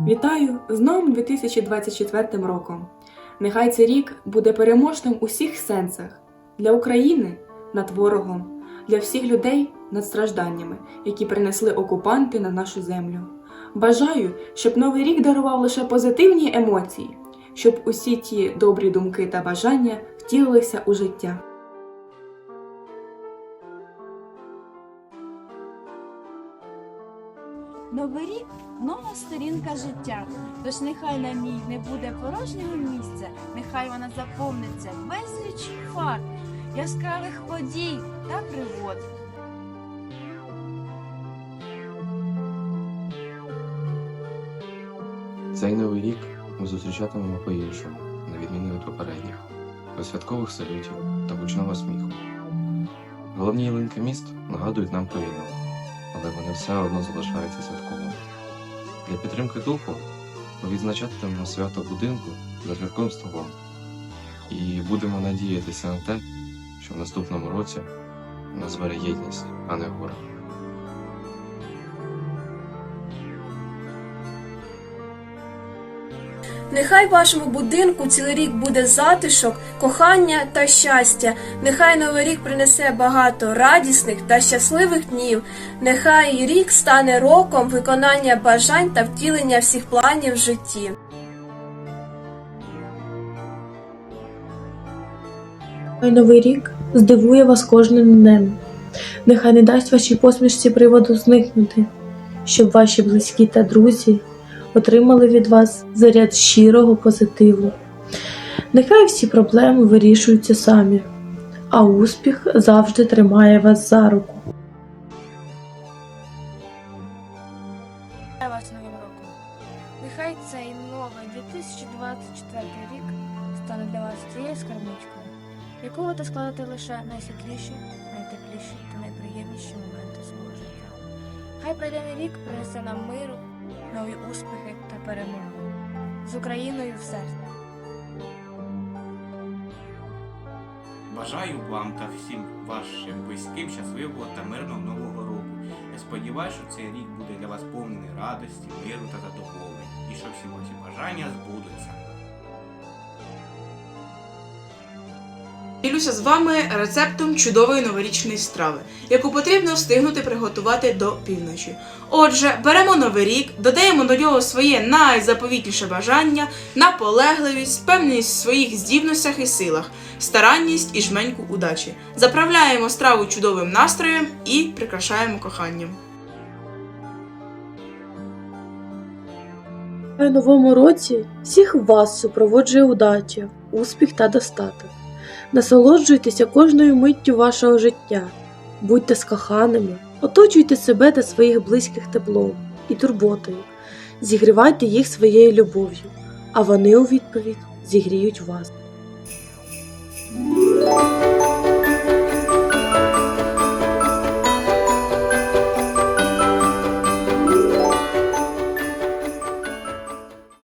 Вітаю з новим 2024 роком. Нехай цей рік буде переможним у всіх сенсах для України над ворогом, для всіх людей над стражданнями, які принесли окупанти на нашу землю. Бажаю, щоб новий рік дарував лише позитивні емоції, щоб усі ті добрі думки та бажання втілилися у життя. Новий рік нова сторінка життя. Тож нехай на ній не буде порожнього місця, нехай вона заповниться безліч фар, яскравих подій та пригод. Цей новий рік ми зустрічатимемо по-іншому, на відміну від попередніх, без святкових салютів та гучного сміху. Головні ялинки міст нагадують нам про війну, але вони все одно залишаються святковими. Для підтримки духу ми відзначатимемо свято будинку за святковим столом і будемо надіятися на те, що в наступному році нас бере єдність, а не горе. Нехай в вашому будинку цілий рік буде затишок, кохання та щастя. Нехай новий рік принесе багато радісних та щасливих днів. Нехай рік стане роком виконання бажань та втілення всіх планів в житті. Хай новий рік здивує вас кожним днем. Нехай не дасть вашій посмішці приводу зникнути, щоб ваші близькі та друзі отримали від вас заряд щирого позитиву. Нехай всі проблеми вирішуються самі, а успіх завжди тримає вас за руку. Нехай цей новий 2024 рік стане для вас тією скарбничкою, яку ви складете лише найсвітліші, найтепліші та найприємніші моменти свого життя. Хай пройдений рік принесе нам миру, нові успіхи та перемоги з Україною в серці. Бажаю вам та всім вашим близьким щасливого та мирного нового року. Я сподіваюся, що цей рік буде для вас повний радості, миру та задоволення, і що всі ваші бажання збудуться. Ділюся з вами рецептом чудової новорічної страви, яку потрібно встигнути приготувати до півночі. Отже, беремо новий рік, додаємо до нього своє найзаповітніше бажання, наполегливість, впевненість в своїх здібностях і силах, старанність і жменьку удачі. Заправляємо страву чудовим настроєм і прикрашаємо коханням. У новому році всіх вас супроводжує удача, успіх та достаток. Насолоджуйтеся кожною миттю вашого життя, будьте з коханими, оточуйте себе та своїх близьких теплом і турботою, зігрівайте їх своєю любов'ю, а вони у відповідь зігріють вас.